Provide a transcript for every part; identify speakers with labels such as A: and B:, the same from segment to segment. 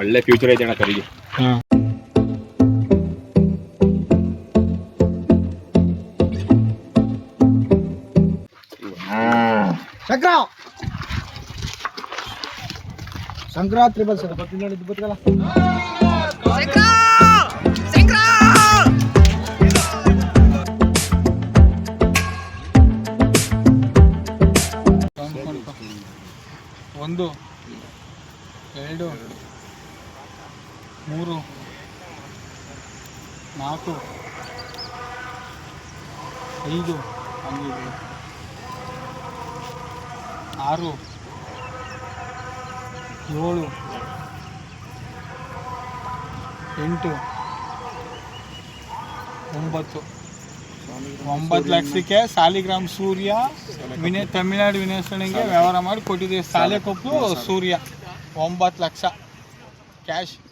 A: ಒಳ್ಳೆ ಫ್ಯೂಚರ್ ಐತೆ ಅಣ್ಣ ಕರಿಗೆ
B: ಹಾಂ.
C: ಶಂಕರ! ಸಂಕ್ರಾಂತಿ ಬರ್ತೀನಿ ನೋಡಿ ಬತ್ತಲ್ಲ
B: ನಾಲ್ಕು. ಐದು. ಹಂಗಿದೆ. ಆರು. ಏಳು. ಎಂಟು. ಒಂಬತ್ತು. ಒಂಬತ್ತು ಲಕ್ಷಕ್ಕೆ ಸಾಲಿಗ್ರಾಮ್ ಸೂರ್ಯ ವಿನಯ ತಮಿಳ್ನಾಡು ವಿನಯಸಣಿಗೆ ವ್ಯವಹಾರ ಮಾಡಿ ಕೊಟ್ಟಿದ್ದೀವಿ ಸಾಲೆಕೊಪ್ಪು ಸೂರ್ಯ. ಒಂಬತ್ತು ಲಕ್ಷ. ಕ್ಯಾಶ್.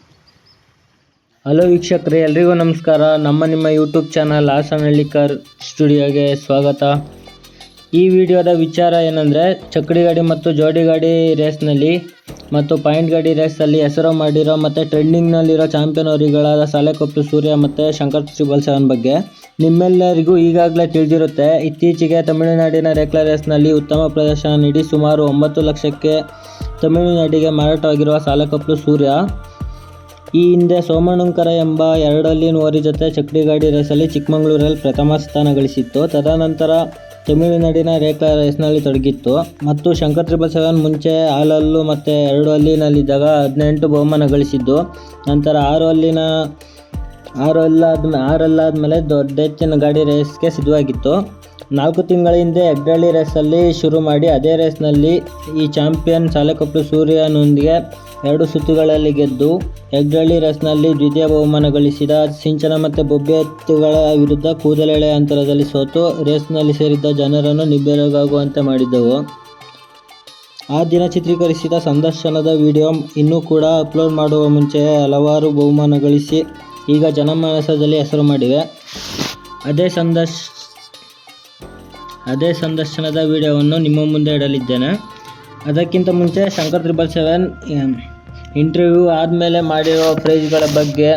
D: ಹಲೋ ವೀಕ್ಷಕರೇ, ಎಲ್ರಿಗೂ ನಮಸ್ಕಾರ. ನಮ್ಮ ನಿಮ್ಮ ಯೂಟ್ಯೂಬ್ ಚಾನಲ್ ಹಾಸನಹಳ್ಳಿಕರ್ ಸ್ಟುಡಿಯೋಗೆ ಸ್ವಾಗತ. ಈ ವಿಡಿಯೋದ ವಿಚಾರ ಏನಂದರೆ ಚಕ್ಕಡಿ ಗಾಡಿ ಮತ್ತು ಜೋಡಿ ಗಾಡಿ ರೇಸ್ನಲ್ಲಿ ಮತ್ತು ಪಾಯಿಂಟ್ ಗಾಡಿ ರೇಸಲ್ಲಿ ಹೆಸರು ಮಾಡಿರೋ ಮತ್ತು ಟ್ರೆಂಡಿಂಗ್ನಲ್ಲಿರೋ ಚಾಂಪಿಯನ್ ಅವರಿಗಳಾದ ಸಾಲೆಕೊಪ್ಪು ಸೂರ್ಯ ಮತ್ತು ಶಂಕರ್ ಸಿಬಲ್ ಸೆವೆನ್ ಬಗ್ಗೆ ನಿಮ್ಮೆಲ್ಲರಿಗೂ ಈಗಾಗಲೇ ತಿಳಿದಿರುತ್ತೆ. ಇತ್ತೀಚೆಗೆ ತಮಿಳುನಾಡಿನ ರೇಕ್ಲಾ ರೇಸ್ನಲ್ಲಿ ಉತ್ತಮ ಪ್ರದರ್ಶನ ನೀಡಿ ಸುಮಾರು ಒಂಬತ್ತು ಲಕ್ಷಕ್ಕೆ ತಮಿಳುನಾಡಿಗೆ ಮಾರಾಟವಾಗಿರುವ ಸಾಲೆಕೊಪ್ಪು ಸೂರ್ಯ ಈ ಹಿಂದೆ ಸೋಮಣ್ಣುಂಕರ ಎಂಬ ಎರಡಲ್ಲಿ ಓರಿ ಜೊತೆ ಚಕ್ಡಿ ಗಾಡಿ ರೇಸಲ್ಲಿ ಚಿಕ್ಕಮಗಳೂರಲ್ಲಿ ಪ್ರಥಮ ಸ್ಥಾನ ಗಳಿಸಿತ್ತು. ತದನಂತರ ತಮಿಳುನಾಡಿನ ರೇಖಾ ರೇಸ್ನಲ್ಲಿ ತೊಡಗಿತ್ತು. ಮತ್ತು ಶಂಕರ್ ತ್ರಿಬಲ್ ಸೆವೆನ್ ಮುಂಚೆ ಹಾಲಲ್ಲು ಮತ್ತು ಎರಡು ಅಲ್ಲಿನಲ್ಲಿದ್ದಾಗ ಹದಿನೆಂಟು ಬಹುಮಾನ ಗಳಿಸಿದ್ದು. ನಂತರ ಆರು ಅಲ್ಲಿನ ಆರು ಅಲ್ಲಾದ ಆರಲ್ಲಾದ್ಮೇಲೆ ದೊಡ್ಡ ಹೆಚ್ಚಿನ ಗಾಡಿ ರೇಸ್ಗೆ ಸಿದ್ಧವಾಗಿತ್ತು. ನಾಲ್ಕು ತಿಂಗಳ ಹಿಂದೆ ಹೆಗ್ಡಳ್ಳಿ ರೇಸಲ್ಲಿ ಶುರು ಮಾಡಿ ಅದೇ ರೇಸ್ನಲ್ಲಿ ಈ ಚಾಂಪಿಯನ್ ಸಾಲೆಕೊಪ್ಪಲು ಸೂರ್ಯನೊಂದಿಗೆ ಎರಡು ಸುತ್ತುಗಳಲ್ಲಿ ಗೆದ್ದು ಹೆಗ್ಗಳ್ಳಿ ರೇಸ್ನಲ್ಲಿ ದ್ವಿತೀಯ ಬಹುಮಾನ ಗಳಿಸಿದ ಸಿಂಚನ ಮತ್ತು ಬೊಬ್ಬೆತ್ತುಗಳ ವಿರುದ್ಧ ಕೂದಲೆಳೆ ಅಂತರದಲ್ಲಿ ಸೋತು ರೇಸ್ನಲ್ಲಿ ಸೇರಿದ್ದ ಜನರನ್ನು ನಿಬ್ಬೆರಗಾಗುವಂತೆ ಮಾಡಿದ್ದವು. ಆ ದಿನ ಚಿತ್ರೀಕರಿಸಿದ ಸಂದರ್ಶನದ ವಿಡಿಯೋ ಇನ್ನೂ ಕೂಡ ಅಪ್ಲೋಡ್ ಮಾಡುವ ಮುಂಚೆ ಹಲವಾರು ಬಹುಮಾನ ಗಳಿಸಿ ಈಗ ಜನಮಾನಸದಲ್ಲಿ ಹೆಸರು ಮಾಡಿವೆ. ಅದೇ ಸಂದರ್ಶ, ಅದೇ ಸಂದರ್ಶನದ ವಿಡಿಯೋವನ್ನು ನಿಮ್ಮ ಮುಂದೆ ಇಡಲಿದ್ದೇನೆ. ಅದಕ್ಕಿಂತ ಮುಂಚೆ ಶಂಕರ್ ತ್ರಿಬಲ್ ಸೆವೆನ್ ಇಂಟರ್ವ್ಯೂ ಆದಮೇಲೆ ಮಾಡಿರೋ ಪ್ರೈಸ್ಗಳ ಬಗ್ಗೆ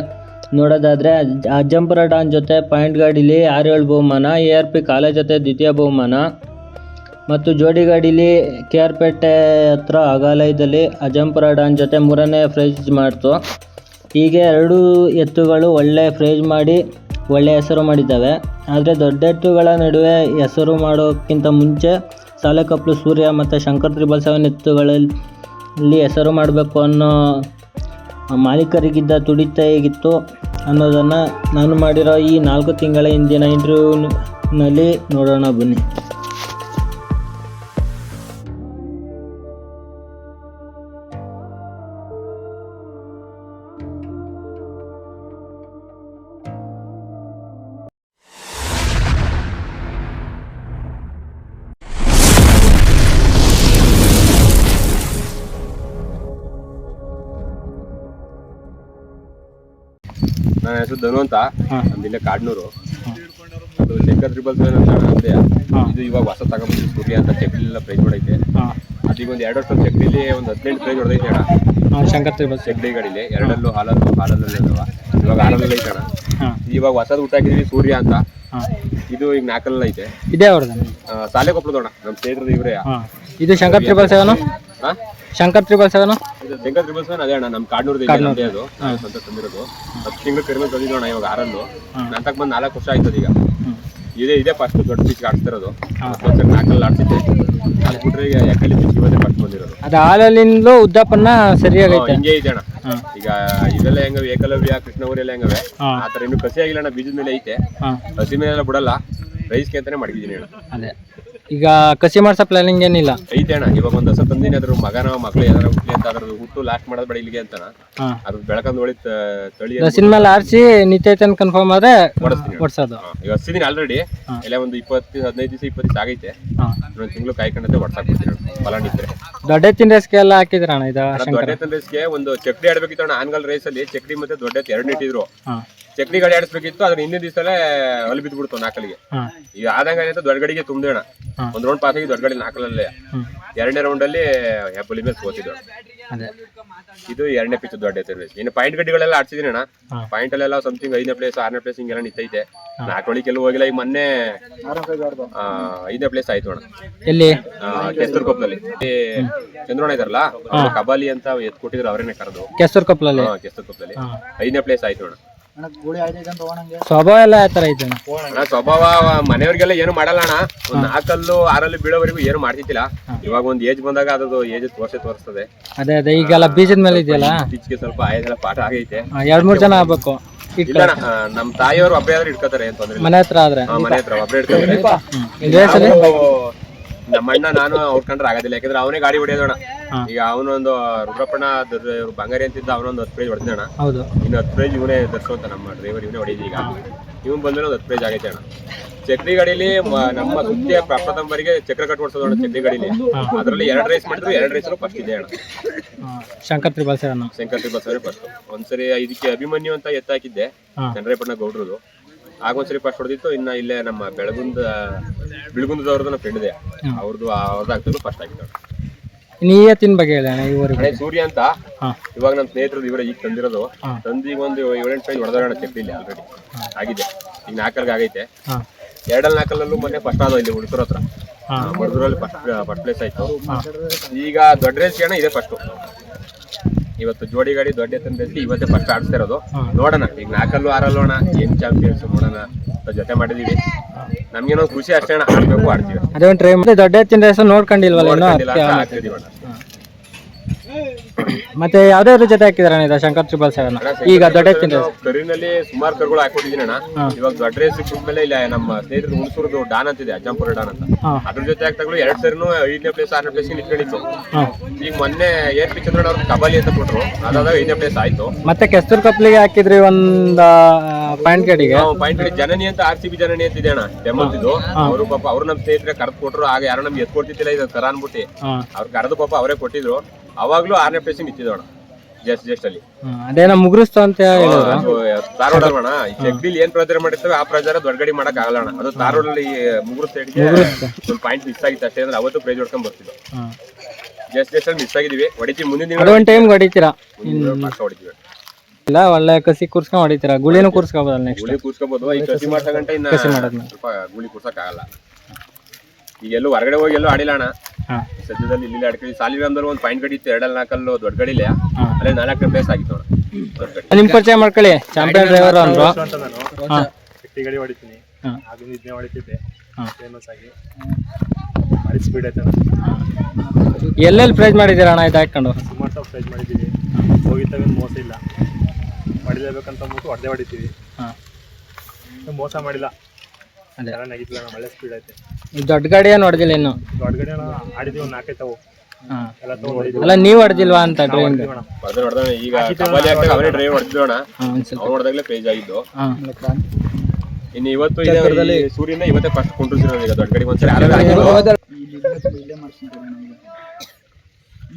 D: ನೋಡೋದಾದರೆ ಅಜ್ಜಂಪುರ ಡಾನ್ ಜೊತೆ ಪಾಯಿಂಟ್ ಗಾಡೀಲಿ ಆರು ಏಳು ಬಹುಮಾನ ಎ ಆರ್ ಪಿ ಕಾಲೇಜ್ ಜೊತೆ ದ್ವಿತೀಯ ಬಹುಮಾನ, ಮತ್ತು ಜೋಡಿ ಗಾಡೀಲಿ ಕೆ ಆರ್ ಪೇಟೆ ಹತ್ರ ಅಗಾಲಯದಲ್ಲಿ ಅಜ್ಜಂಪುರ ಡಾನ್ ಜೊತೆ ಮೂರನೇ ಪ್ರೈಸ್ ಮಾಡ್ತು. ಹೀಗೆ ಎರಡು ಎತ್ತುಗಳು ಒಳ್ಳೆ ಪ್ರೈಸ್ ಮಾಡಿ ಒಳ್ಳೆಯ ಹೆಸರು ಮಾಡಿದ್ದಾವೆ. ಆದರೆ ದೊಡ್ಡ ಎತ್ತುಗಳ ನಡುವೆ ಹೆಸರು ಮಾಡೋಕ್ಕಿಂತ ಮುಂಚೆ ಸಾಲೆಕಪ್ಲು ಸೂರ್ಯ ಮತ್ತು ಶಂಕರ್ ತ್ರಿಬಲ್ ಸೆವೆನ್ ಎತ್ತುಗಳಲ್ಲಿ ಹೆಸರು ಮಾಡಬೇಕು ಅನ್ನೋ ಮಾಲೀಕರಿಗಿದ್ದ ತುಡಿತ ಹೇಗಿತ್ತು ಅನ್ನೋದನ್ನು ನಾನು ಮಾಡಿರೋ ಈ ನಾಲ್ಕು ತಿಂಗಳ ಹಿಂದಿನ ಇಂಟರ್ವ್ಯೂನಲ್ಲಿ ನೋಡೋಣ ಬನ್ನಿ.
A: ನನ್ನ ಹೆಸರು ಧನು ಅಂತ.
B: ನಮ್ದು
A: ನಮ್ದಿಲ್ಲೇ ಕಾಡ್ನೂರು. ಅದು ಶಂಕರ್ ತ್ರಿಬಲ್ ಅಂತ ಇದು ಇವಾಗ ಹೊಸ ತಗೊಂಡ್ಬಂದು ಸೂರ್ಯ ಅಂತ ಚಕ್ಲಿಲ್ಲ ಪ್ರೈಸ್ ಮಾಡೈತೆ
B: ಹಾಂ.
A: ಅದೀಗ ಒಂದು ಎರಡು ವರ್ಷ ಚಕ್ಲಿಲಿ ಒಂದು ಹದಿನೆಂಟು ಪ್ರೈಸ್ ಹೊಡೆದೈತೆ ಅಣ್ಣ.
B: ಶಂಕರ್ ತ್ರಿಬಲ್
A: ಚಕ್ಲಿ ಗಾಡಿಲಿ ಎರಡಲ್ಲೂ ಹಾಲಲ್ಲೂ ಹಾಲಲ್ಲೂ ಇವಾಗ ಹಾಲಲ್ಲಿ ಐತೆ ಅಣ್ಣ. ಇವಾಗ ಹೊಸದು ಊಟ ಹಾಕಿದ್ವಿ ಸೂರ್ಯ ಅಂತ. ಇದು ಈಗ ನಾಲ್ಕಲ್ಲ ಐತೆ.
B: ಇದೇ ಅವ್ರದ್ದು
A: ಆ, ಸಾಲೆ ಕೊಪ್ಪಳದೋಣ ನಮ್ಮ ಸ್ನೇಹಿತರದ್ದು ಇವರೇ.
B: ಇದು Shankar triple seven Shankar triple seven
A: Shankar Tribhuvan ಅದೇ ಅಣ್ಣ ನಮ್ ಕಾಡ್ನೂರ್ದು ಇದೆ ಅದು ಅಂತ ತಂದಿರೋದು. ಹತ್ತು ತಿಂಗಳು ಕಡಿಮೆ ತಂದಿದ್ದೋಣ ಇವಾಗ ಆರಲ್ಲು. ನಾನು ತಕ್ಕ ಬಂದು ನಾಲ್ಕು ವರ್ಷ ಆಯ್ತದ ಈಗ. ಇದೇ ಇದೇ ಫಸ್ಟ್ ದೊಡ್ಡ ಪೀಚ್ ಆಡ್ತಿರೋದು ನಾಲ್ಕಲ್ಲಿ ಆಡ್ಸಿದ್ದೆ. ಅದು ಬಿಟ್ರೆ ಈಗ ಯಾಕಲ್ಲಿ ಪೀಚ್ ಇವತ್ತೇ ಫಸ್ಟ್ ಬಂದಿರೋದು.
B: ಅದು ಹಾಲಲ್ಲಿಂದಲೂ ಉದ್ದಪ್ಪನ್ನ ಸರಿಯಾಗೈತೆ.
A: ಹಿಂಗೆ ಇದೆ ಅಣ್ಣ. ಈಗ ಇದೆಲ್ಲ ಹೆಂಗವೆ? ಏಕಲವ್ಯ ಕೃಷ್ಣವರಿ ಎಲ್ಲ ಹೆಂಗವೆ?
B: ಆತರ
A: ಆ ಥರ ಇನ್ನೂ ಕಸಿ ಆಗಿಲ್ಲ ಅಣ್ಣ ಬೀಜದ ಮೇಲೆ ಐತೆ. ಹಸಿ ಮೇಲೆಲ್ಲ ಬಿಡಲ್ಲ. ರೈಸ್ಗೆ ಅಂತಾನೆ ಮಾಡಿದ್ದೀನಿ ಅಣ್ಣ.
B: ಅದೇ. ಈಗ ಕಸಿ ಮಾಡ್ಸೋ ಪ್ಲಾನಿಂಗ್ ಏನಿಲ್ಲ.
A: ಐತೆ ಅಣ್ಣ ಇವಾಗ ಒಂದ್ ಹೊಸ ತಂದಿನ ಅದ್ರ ಮಗನ ಮಕ್ಳು ಏನಾರ ಹುಟ್ಲಿ ಅಂತ ಅದ್ರ ಹುಟ್ಟು ಲಾಸ್ಟ್ ಮಾಡೋದ್ ಬೇಡ ಇಲ್ಲಿಗೆ ಅಂತಾನ.
B: ಹಾಂ.
A: ಅದ್ರ ಬೆಳಕಂದ್ ಒಳಿ ತಳಿ
B: ರಸಿನ ಮೇಲೆ ಆರಿಸಿ ನಿತ್ಯೈತೆ ಅಂತ ಕನ್ಫರ್ಮ್ ಆದ್ರೆ
A: ಓಡಿಸ್ತೀನಿ. ಅಣ್ಣ. ಈಗ ಹಸಿದೀನಿ ಆಲ್ರೆಡಿ. ಎಲ್ಲ ಒಂದು ಇಪ್ಪತ್ತು ಹದಿನೈದು ದಿವಸ ಇಪ್ಪತ್ತು ದಿವಸ ಆಗೈತೆ. ಇನ್ನೊಂದು ತಿಂಗಳು ಕಾಯ್ಕೊಂಡಂತೆ ಹೊಡ್ಸಾಕ್ಬಿಡ್ತೀನಿ ಅಣ್ಣ ಫಲ ನಿಂತ್ರೆ
B: ದೊಡ್ಡ ತಿನ್ ರೇಸ್ಗೆ ಎಲ್ಲ ಹಾಕಿದ್ರಣ್ಣ ಇದು ಶಂಕರ?
A: ದೊಡ್ಡ ರೇಸ್ಗೆ ಒಂದು ಚಕ್ಡಿ ಆಡ್ಬೇಕಿತ್ತು ಅಣ್ಣ ಆನ್ಗಲ್ ರೇಸ್ ಅಲ್ಲಿ ಚಕ್ಡಿ ಮತ್ತೆ ದೊಡ್ಡ ಎರಡು ಇಟ್ಟಿದ್ರು.
B: ಹಾಂ
A: ಚಕ್ಡಿ ಗಾಡಿ ಆಡಿಸ್ಬೇಕಿತ್ತು ಅದ್ರ ಹಿಂದಿನ ದಿವಸಲೇ ಹೊಲಿ ಬಿದ್ಬಿಡ್ತು ಬಿಡ್ತು
B: ನಾಕಲಿಗೆ.
A: ಈಗ ಆದಂಗ ಅಂತ ದೊಡ್ಡ ಗಡಿಗೆ ತುಂಬಿದೆ ಅಣ್ಣ ಒಂದ್ ರೌಂಡ್ ಪಾಸ್ ಆಗಿ ದೊಡ್ಡ ಗಡಿ ನಾಲ್ಕಲ್ಲೇ ಎರಡನೇ ರೌಂಡ್ ಅಲ್ಲಿ ಹೆಬ್ಬಲಿ ಮೇಲೆ ಸೋತಿದ್ದು ಇದು ಎರಡನೇ ಪಿಚ್ ದೊಡ್ಡ ಸರ್ವಿಸ್ ಇನ್ನು ಪಾಯಿಂಟ್ ಗಡಿಗಳೆಲ್ಲ ಆಡ್ಸಿದೀನಿ ಅಣ್ಣ. ಪಾಯಿಂಟ್ ಅಲ್ಲೆಲ್ಲ ಸಮಥಿಂಗ್ ಐದನೇ ಪ್ಲೇಸ್ ಆರನೇ ಪ್ಲೇಸ್ ಹಿಂಗೆಲ್ಲ ನಿಂತೈತೆ. ನಾಲ್ಕೊಳಿಗೆ ಎಲ್ಲ ಹೋಗಿಲ್ಲ ಈಗ ಮೊನ್ನೆ ಐದನೇ ಪ್ಲೇಸ್ ಆಯ್ತು ಅಣ್ಣ.
B: ಎಲ್ಲಿ?
A: ಕೆಸ್ತೂರ್ ಕೊಪ್ಪದಲ್ಲಿ ಚಂದ್ರೋಣ ಇದಾರಲ್ಲ ಕಬಾಲಿ ಅಂತ ಎತ್ ಕೊಟ್ಟಿದ್ರು ಅವರೇನೆ ಕರೆದು.
B: ಕೆಸರ್ ಕೊಪ್ಪಲಲ್ಲಿ?
A: ಕೆಸ್ತೂರ್
B: ಕೊಪ್ಪಲಲ್ಲಿ.
A: ಐದನೇ ಪ್ಲೇಸ್ ಆಯ್ತು ಅಣ್ಣ.
C: ಅಣ್ಣ ಗೋಳಿ ಐದೈದು ಅಂತ ಹೋಗಣಂಗೆ.
B: ಸ್ವಭಾವ ಎಲ್ಲ ಯಾವ ಐತೆ ಅಣ್ಣ.
A: ಸ್ವಭಾವ ಮನೆಯವ್ರಿಗೆಲ್ಲ ಏನು ಮಾಡಲ್ಲ ಅಣ್ಣ. ಒಂದ್ ನಾಲ್ಕಲ್ಲು ಆರಲ್ಲಿ ಬೀಳೋವರೆಗೂ ಏನು ಮಾಡ್ತಿದ್ದಿಲ್ಲ. ಇವಾಗ ಒಂದ್ ಏಜ್ ಬಂದಾಗ ಅದ್ರದ್ದು ಏಜ್ ತೋರ್ಸೆ ತೋರಿಸ್ತದೆ.
B: ಅದೇ ಅದೇ ಈಗೆಲ್ಲ ಬೀಜದ ಮೇಲೆ ಇದೆಯಲ್ಲ?
A: ಬೀಚ್ಗೆ ಸ್ವಲ್ಪ ಆಯದೆಲ್ಲ ಪಾಠ ಆಗೈತೆ.
B: ಎರಡ್ ಮೂರ್ ಜನ ಆಗ್ಬೇಕು.
A: ಇಲ್ಲ ನಮ್ ತಾಯಿಯವರು ಒಬ್ಬರೇ ಆದ್ರೆ ಇಟ್ಕೋತಾರೆ ಏನ್ ತೊಂದ್ರೆ
B: ಮನೆ ಹತ್ರ ಆದ್ರೆ.
A: ಮನೆ ಹತ್ರ ಒಬ್ಬರೇ ಇಟ್ಕೋತಾರೆ.
B: ಈ
A: ನಮ್ಮ ಅಣ್ಣ ನಾನು ಅವ್ರ ಕಂಡ್ರೆ ಆಗೋದಿಲ್ಲ. ಯಾಕಂದ್ರೆ ಅವನೇ ಗಾಡಿ ಹೊಡಿಯೋದಣ್ಣ
B: ಹಾ.
A: ಈಗ ಅವನೊಂದು ರುದ್ರಪ್ಪಣ ಬಂಗಾರಿ ಅಂತಿದ್ದ ಅವನೊಂದು ಹತ್ತು ಪ್ರೈಸ್ ಹೊಡೆದಣ್ಣ
B: ಹೌದು.
A: ಇನ್ನು ಹತ್ತು ಪ್ರೈಸ್ ಇವನೇ ಧರಿಸುವಂತ ನಮ್ಮ ಡ್ರೈವರ್ ಇವನೇ ಹೊಡೆಯೋದು ಈಗ. ಇವನ್ ಬಂದ್ರೆ ಒಂದು ಹತ್ತು ಪ್ರೈಸ್ ಆಗೈತೆ ಅಣ್ಣ. ಚಕ್ರಿ ಗಾಡಿಲಿ ನಮ್ಮ ಸುತ್ತಿಯ ಪ್ರಪ್ರಥಮರಿಗೆ ಚಕ್ರ ಕಟ್ ಓಡಿಸೋದು ಅಣ್ಣ ಚಕ್ರಿ ಗಾಡಿಲಿ ಅದರಲ್ಲಿ ಎರಡು ರೇಸ್ ಮಾಡಿದ್ರು ಎರಡು ರೇಸ್ ಫಸ್ಟ್ ಇದೆ ಅಣ್ಣ.
B: ಶಂಕರ್ ತ್ರಿಬಲ್ ಅಣ್ಣ.
A: ಶಂಕರ್ ಬಸ್ ಫಸ್ಟ್ ಒಂದ್ಸರಿ ಇದಕ್ಕೆ ಅಭಿಮನ್ಯು ಅಂತ ಎತ್ತಾಕಿದ್ದೆ ಚಂದ್ರೇಪಣ್ಣ ಗೌಡ್ರದು. ಆಗ ಒಂದ್ಸರಿ ಫಸ್ಟ್ ಹೊಡೆದಿತ್ತು ಇನ್ನ ಇಲ್ಲೇ ನಮ್ಮ ಬೆಳಗುಂದ ಬಿಳಗುಂದದವ್ರದ್ದು ನಮ್ಮ ಫ್ರೆಂಡ್ ಇದೆ. ಅವ್ರದ್ದು ಅವ್ರದ್ದು ಆಗ್ತದೆ ಫಸ್ಟ್ ಆಗಿತ್ತು ಅಣ್ಣ.
B: ನೀ ಎತ್ತಿನ ಬಗ್ಗೆ ಹೇಳಿ ಅಣ್ಣ ಇವರಿಗೆ
A: ಸೂರ್ಯ ಅಂತ?
B: ಹಾ.
A: ಇವಾಗ ನಮ್ಮ ಸ್ನೇಹಿತರು ಇವರ ಈಗ ತಂದಿರೋದು. ತಂದಿಗೆ ಒಂದು ಏಳೆಂಟು ಸೈಜ್ ಹೊಡೆದಾಡೋಣ ಚಕ್ರಿಲಿ ಆಲ್ರೆಡಿ ಆಗಿದೆ. ಈಗ ನಾಲ್ಕಲ್ಗೆ ಆಗೈತೆ.
B: ಹಾ.
A: ಎರಡಲ್ಲಿ ನಾಲ್ಕಲ್ಲೂ ಮೊನ್ನೆ ಫಸ್ಟ್ ಆದ ಇಲ್ಲಿ ಹುಡುಗರ ಹತ್ರ.
B: ಹಾ.
A: ಮಡ್ದೂರಲ್ಲಿ ಫಸ್ಟ್ ಫಸ್ಟ್ ಪ್ಲೇಸ್ ಆಯ್ತು. ಈಗ ದೊಡ್ಡ ರೇಸ್ ಅಣ್ಣ ಇದೆ ಫಸ್ಟ್ ಇವತ್ತು ಜೋಡಿ ಗಾಡಿ ದೊಡ್ಡ ರೇಸ್ಗೆ ಇವತ್ತೇ ಫಸ್ಟ್ ಆಡಿಸ್ತಾ ಇರೋದು. ನೋಡೋಣ ಈಗ ನಾಲ್ಕಲ್ಲೂ ಆರಲ್ಲೋಣ ಏನ್ ಚಾಂಪಿಯನ್ಸ್ ನೋಡೋಣ ಜೊತೆ ಮಾಡಿದೀವಿ. ನಮ್ಗೇನೋ ಖುಷಿ ಅಷ್ಟೇ ಆಡ್ಬೇಕು ಆಡ್ತೀವಿ.
B: ಅದೇ ಟ್ರೈ ಮತ್ತೆ ದೊಡ್ಡ ಎತ್ತಿನ ರೇಸ್ ನೋಡ್ಕೊಂಡಿಲ್ವಲ್ಲ ಇನ್ನು
A: ನೋಡ್ಕೊಂಡಿಲ್ಲ
B: ಅದಕ್ಕೆ
A: ಅಂತ ಆಗ್ತಿದೀವಿ ಅಣ್ಣ.
B: ಮತ್ತೆ ಯಾವ್ದಾದ್ರು ಜೊತೆ ಹಾಕಿದಾರೆ ಇದು ಶಂಕರ್ ತ್ರಿಬಲ್ ಸೆವೆನ್? ಈಗ ದೊಡ್ಡ ಎತ್ತಿನ ರೇಸ್
A: ಕರಿನಲ್ಲಿ ಸುಮಾರು ಕರುಗಳು ಹಾಕೊಂಡಿದೀನಿ ಅಣ್ಣ. ಇವಾಗ ದೊಡ್ಡ ರೇಸ್ ಮೇಲೆ ಇಲ್ಲ ನಮ್ಮ ಸ್ನೇಹಿತರು ಹುಣಸೂರದು ಡಾನ್ ಅಂತಿದೆ ಅಜ್ಜಂಪುರ ಡಾನ್ ಅಂತ. ಅದ್ರ ಜೊತೆ ಆಗ್ತಾಗಳು ಎರಡ್ ಸರಿನು ಐದನೇ ಪ್ಲೇಸ್ ಆರನೇ ಪ್ಲೇಸ್ ನಿಂತ್ಕೊಂಡಿತ್ತು. ಈಗ ಮೊನ್ನೆ ಏರ್ ಪಿ ಚಂದ್ರಣ್ಣ ಅವ್ರು ಕಬಾಲಿ ಅಂತ ಕೊಟ್ರು. ಅದಾದಾಗ ಐದನೇ ಪ್ಲೇಸ್ ಆಯ್ತು.
B: ಮತ್ತೆ ಕೆಸ್ತೂರ್ ಕಪ್ಲಿಗೆ ಹಾಕಿದ್ರಿ ಒಂದ್ ಪಾಯಿಂಟ್ ಗಡಿಗೆ
A: ಪಾಯಿಂಟ್ ಪಾಯಿಂಟ್ ಜನನಿ ಅಂತ ಆರ್ ಸಿ ಬಿ ಜನನಿ ಅಂತ ಇದೆ ಅಣ್ಣ ಡೆಮಲ್ತಿದ್ದು ಅವರು ಪಾಪ ಅವ್ರು ನಮ್ಮ ಸ್ನೇಹಿತರೆ ಕರೆದು ಕೊಟ್ರು ಆಗ ಯಾರು ನಮ್ಗೆ ಎತ್ ಕೊಡ್ತಿದ್ದಿಲ್ಲ ಇದು ತರ ಅನ್ಬಿಟ್ಟು ಅವ್ರು ಕರೆದು ಪಾಪ ಅವರೇ ಕೊಟ್ಟಿದ್ರು. ಅವಾಗ್ಲೂ ಆರನೇ ಪ್ಲೇಸ್ ನಿಂತಿದ್ದು ಜಸ್ಟ್ ಜಸ್ಟ್ ಅಲ್ಲಿ.
B: ಅದೇನ ಮುಗುರಿಸ್ತು ಅಂತ
A: ಧಾರವಾಡ ಅಣ್ಣ? ಈ ಜಗ್ಡಿಲಿ ಏನ್ ಪ್ರಚಾರ ಮಾಡಿರ್ತೇವೆ ಆ ಪ್ರಚಾರ ದೊಡ್ಡಗಡಿ ಮಾಡಕ್ ಆಗಲ್ಲ ಅಣ್ಣ. ಅದು ಧಾರವಾಡಲ್ಲಿ ಅಲ್ಲಿ ಸೈಡ್ಗೆ ಒಂದು ಪಾಯಿಂಟ್ ಮಿಸ್ ಆಗಿತ್ತು ಅಷ್ಟೇ ಅಂದ್ರೆ ಅವತ್ತು ಪ್ರೈಸ್ ಹೊಡ್ಕೊಂಡ್ ಬರ್ತಿದ್ವು. ಜಸ್ಟ್ ಜಸ್ಟ್ ಅಲ್ಲಿ ಮಿಸ್ ಆಗಿದೀವಿ ಹೊಡಿತೀವಿ ಮುಂದಿನ
B: ಒಂದ್ ಟೈಮ್ ಹೊಡಿತೀರಾ?
A: ಹೊಡಿತೀವಿ.
B: ಇಲ್ಲ ಒಳ್ಳೆ ಕಸಿ ಕೂರ್ಸ್ಕೊಂಡ್ ಹೊಡಿತೀರಾ? ಗುಳಿನೂ ಕೂರ್ಸ್ಕೋಬೋದಲ್ಲ ನೆಕ್ಸ್ಟ್
A: ಗುಳಿ ಕೂರ್ಸ್ಕೊಬೋದು. ಈ ಕಸಿ ಮಾಡ್ಸ ಗಂಟೆ ಇನ್ನ. ಸ್ವಲ್ಪ ಗುಳಿ ಕೂರ್ಸಕ್ ಆಗಲ್ಲ. ಈಗ ಎಲ್ಲೂ ಹೊರಗಡೆ ಹೋಗಿ ಎಲ್ಲೂ ಆಡಿಲ್ಲ ಅಣ್ಣ. ಸದ್ಯದಲ್ಲಿ ಇಲ್ಲಿ ಆಡ್ಕೊಳ್ಳಿ ಅಂದ್ರೆ ಒಂದು ಪಾಯಿಂಟ್ ಗಡಿ ಇತ್ತು ಎರಡಲ್ಲಿ ನಾಲ್ಕಲ್ಲು ದೊಡ್ಡ ಗಡಿಲೆ
B: ಇಲ್ಲ.
A: ಅಲ್ಲಿ ನಾಲ್ಕು ಪ್ಲೇಸ್ ಆಗಿತ್ತು
B: ನಿಮ್ ಪರಿಚಯ ಮಾಡ್ಕೊಳ್ಳಿ. ಚಾಂಪಿಯನ್ ಡ್ರೈವರ್ ಅಂದ್ರು.
E: ಅಂತ ನಾನು
B: ಹಾ.
E: ಗಟ್ಟಿ ಗಾಡಿ ಹೊಡಿತೀನಿ. ಆಗಿಂದ ಇದನ್ನೇ ಹೊಡಿತಿದ್ದೆ. ಫೇಮಸ್ ಆಗಿ. ಭಾರಿ ಸ್ಪೀಡ್ ಐತೆ
B: ಎಲ್ಲೆಲ್ಲಿ ಪ್ರೈಸ್ ಮಾಡಿದ್ದೀರಾ ಅಣ್ಣ ಇದು ಹಾಕೊಂಡು
E: ಸುಮಾರು ಸಾವಿರ ಪ್ರೈಸ್ ಮಾಡಿದ್ದೀವಿ ಹೋಗಿದ್ದಾಗ ಮೋಸ ಇಲ್ಲ. ಹೊಡಿಲೇಬೇಕಂತ ಅಂದ್ಬಿಟ್ಟು ಹೊಡೆದೇ ಹೊಡಿತೀವಿ. ಮೋಸ ಮಾಡಿಲ್ಲ.
B: ಅದೇ.
E: ಚೆನ್ನಾಗಿಲ್ಲ ನಮ್ಮ ಒಳ್ಳೆ ಸ್ಪೀಡ್ ಐತೆ.
B: ದೊಡ್ಡ ಗಾಡಿ ಏನು ಹೊಡೆದಿಲ್ಲ ಇನ್ನು.
E: ದೊಡ್ಡ ಗಾಡಿ ಆಡಿದ್ದೀವಿ ಒಂದು ನಾಲ್ಕೈತೆ ಅವು
B: ಹಾ.
E: ಎಲ್ಲ ತೊಗೊಂಡಿದ್ದೀವಿ
B: ಅಲ್ಲ ನೀವು ಹೊಡೆದಿಲ್ವಾ ಅಂತ ಡ್ರೈವಿಂಗ್
E: ಅಣ್ಣ
A: ಹೊಡೆದ್ರೆ ಹೊಡೆದ ಈಗ ಕಬಾಲಿ ಆಗ್ತಾಗ ಅವನೇ ಡ್ರೈವ್ ಅಣ್ಣ
B: ಹಾ
A: ಹೊಡೆದಾಗಲೇ ಪ್ರೈಸ್ ಆಗಿದ್ದು.
B: ಹಾ
A: ಇನ್ನು ಇವತ್ತು ಇದೆ ಸೂರ್ಯನ ಇವತ್ತೇ ಫಸ್ಟ್ ಈಗ ದೊಡ್ಡ ಗಾಡಿ. ಒಂದ್ಸರಿ ಆಲ್ರೆಡಿ ಆಗಿದ್ದು
C: ಇಲ್ಲೇ- ಇಲ್ಲೇ ಮಾಡ್ಸ್ಕೊಂತಾರೆ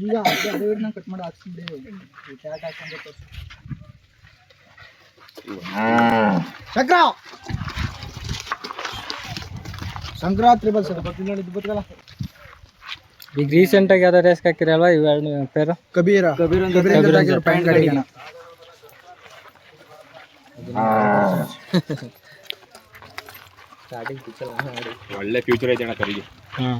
C: ಈಗ ಅದೇ ಅದೇ ಹಿಡ್ನ ಕಟ್ ಮಾಡಿ ಹಾಕ್ಸಿದ್ದೆ ಟ್ಯಾಗ್ ಹಾಕೊಂಡು ತೋರ್ಸು. ಚಕ್ರ! ಸಂಕ್ರಾಂತಿ
B: ಈಗ ರೀಸೆಂಟ್ ಆಗಿ ಯಾವ್ದೋ ರೇಸ್ ಹಾಕಿರಲ್ವಾ? ಇವೆರಡು ಪೇರು
C: ಕಬೀರ. ಕಬೀರ
A: ಒಳ್ಳೆ ಫ್ಯೂಚರ್ ಐತೆ ಅಣ್ಣ ಕರಿಗೆ
B: ಹ್ಮ್